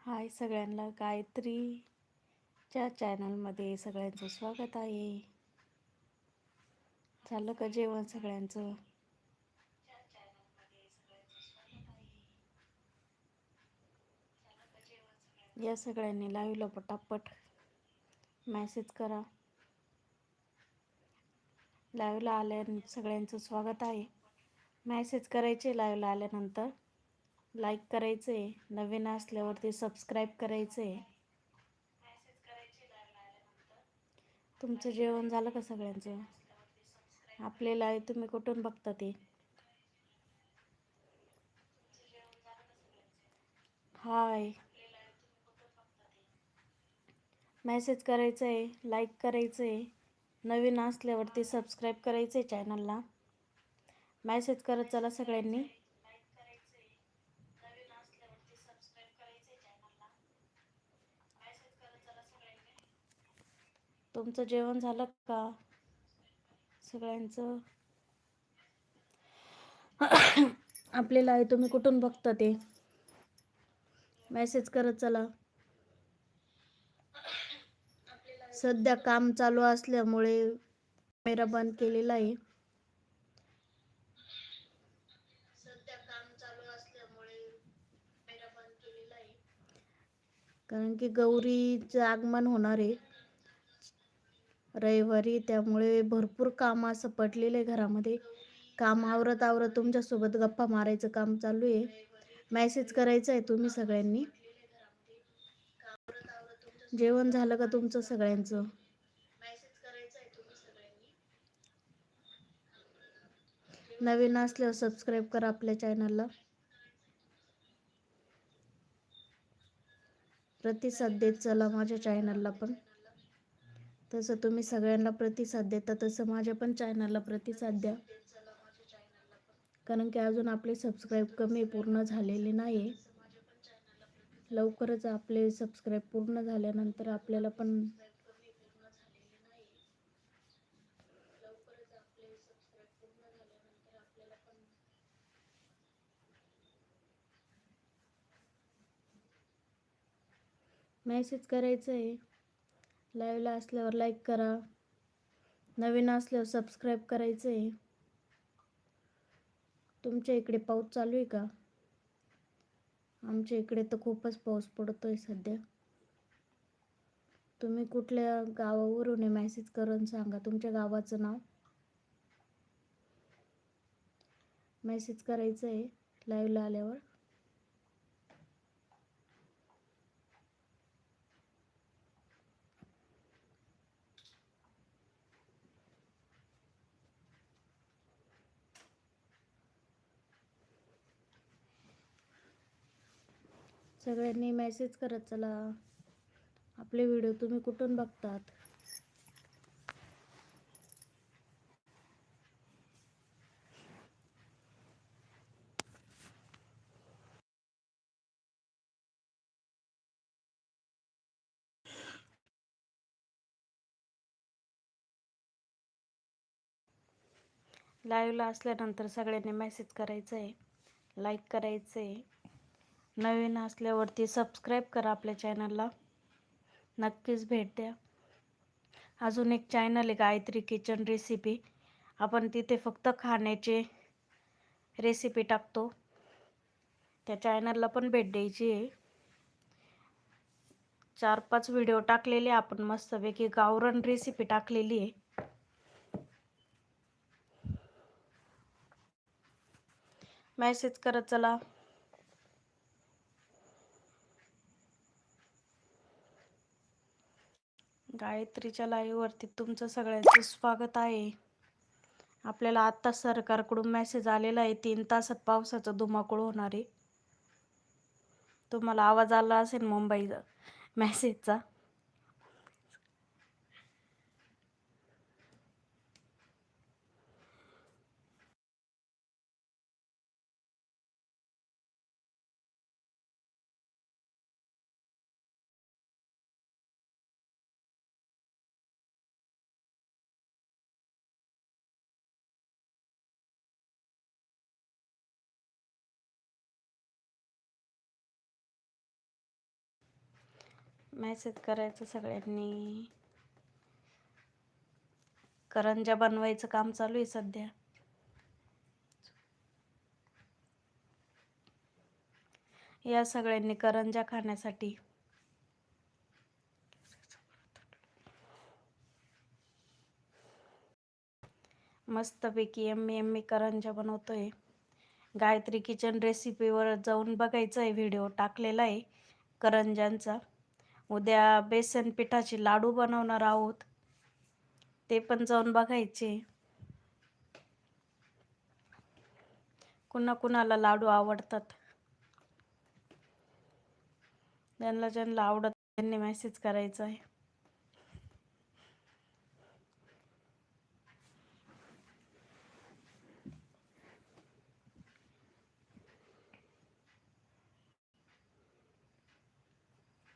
हाय सगळ्यांना गायत्रीच्या चॅनलमध्ये सगळ्यांचं स्वागत आहे. झालं का जेवण सगळ्यांचं? या सगळ्यांनी लाईव्हला पटापट. मॅसेज करा. लाईव्हला आल्या सगळ्यांचं स्वागत आहे. मॅसेज करायचे लाईव्हला आल्यानंतर. लाईक करायचे नवीन असल्यावरती सबस्क्राईब करायचे. तुमचं जेवण झालं का सगळ्यांचं? आपले लाईव्ह तुम्ही कुठून बघता ते? हाय. मेसेज करायचं आहे लाईक करायचं. आहे नवीन असल्यावरती सबस्क्राईब करायचं आहे चॅनलला मॅसेज करत चला सगळ्यांनी. तुमचं जेवण झालं का? सगळ्यांचं? आपल्याला आहे तुम्ही कुठून बघता ते? मॅसेज करत चला. सध्या काम चालू असल्यामुळे कॅमेरा बंद केलेला आहे. कारण की गौरीचं आगमन होणार आहे. रविवारी त्यामुळे भरपूर काम असं पडलेलं आहे घरामध्ये. काम आवरत आवरत तुमच्यासोबत गप्पा मारायचं काम चालू आहे. मेसेज करायचं आहे तुम्ही सगळ्यांनी. जेवण झालं का तुमचं सगळ्यांचं? नवीन असल्यावर सबस्क्राईब करा आपल्या चॅनलला. प्रतिसाद देत चला माझ्या चॅनलला पण. तसं तुम्ही सगळ्यांना प्रतिसाद देता तसं माझ्या पण चॅनलला प्रतिसाद द्या. कारण की अजून आपले सबस्क्राईब कमी पूर्ण झालेले नाही लवकरच आपले सबस्क्राईब पूर्ण झाल्यानंतर आपल्याला पण मेसेज करायचं आहे. लाईव्हला असल्यावर लाईक करा. नवीन असल्यावर सबस्क्राईब करायचं आहे. तुमच्या इकडे पाऊस चालू आहे का? आमच्या इकडे तर खूपच पाऊस पडतो आहे सध्या. तुम्ही कुठल्या गावावरून मेसेज करून सांगा. तुमच्या गावाचं नाव? मेसेज करायचं आहे लाईव्हला आल्यावर. सगळ्यांनी मेसेज करत चला. आपले व्हिडिओ तुम्ही कुठून बघतात? लाईव्हला असल्यानंतर सगळ्यांनी मेसेज करायचं आहे लाईक करायचं आहे नवीन असल्यावरती सबस्क्राईब करा आपल्या चॅनलला नक्कीच भेट द्या. अजून एक चॅनल आहे गायत्री किचन रेसिपी आपण तिथे फक्त खाण्याचे रेसिपी टाकतो. त्या चॅनलला पण भेट द्यायची आहे. चार पाच व्हिडिओ टाकलेले आपण मस्तपैकी गावरण रेसिपी टाकलेली आहे. मेसेज करत चला. गायत्रीच्या लाईव्हवरती तुमचं सगळ्यांचं स्वागत आहे. आपल्याला आत्ता सरकारकडून मेसेज आलेला आहे तीन तासात पावसाचा धुमाकूळ होणार आहे. तुम्हाला आवाज आला असेल मुंबईचा मेसेजचा मेसेज करायचं सगळ्यांनी. करंजा बनवायचं काम चालू आहे सध्या. या सगळ्यांनी करंजा खाण्यासाठी. मस्तपैकी एम्मी एम्मी करंजा बनवतोय. गायत्री किचन रेसिपीवर जाऊन बघायचं आहे व्हिडिओ टाकलेला आहे करंजांचा उद्या बेसन पिठाचे लाडू बनवणार आहोत. ते पण जाऊन बघायचे. कुणा कुणाला लाडू आवडतात. ज्यांना ज्यांना आवडत त्यांनी मेसेज करायचा आहे.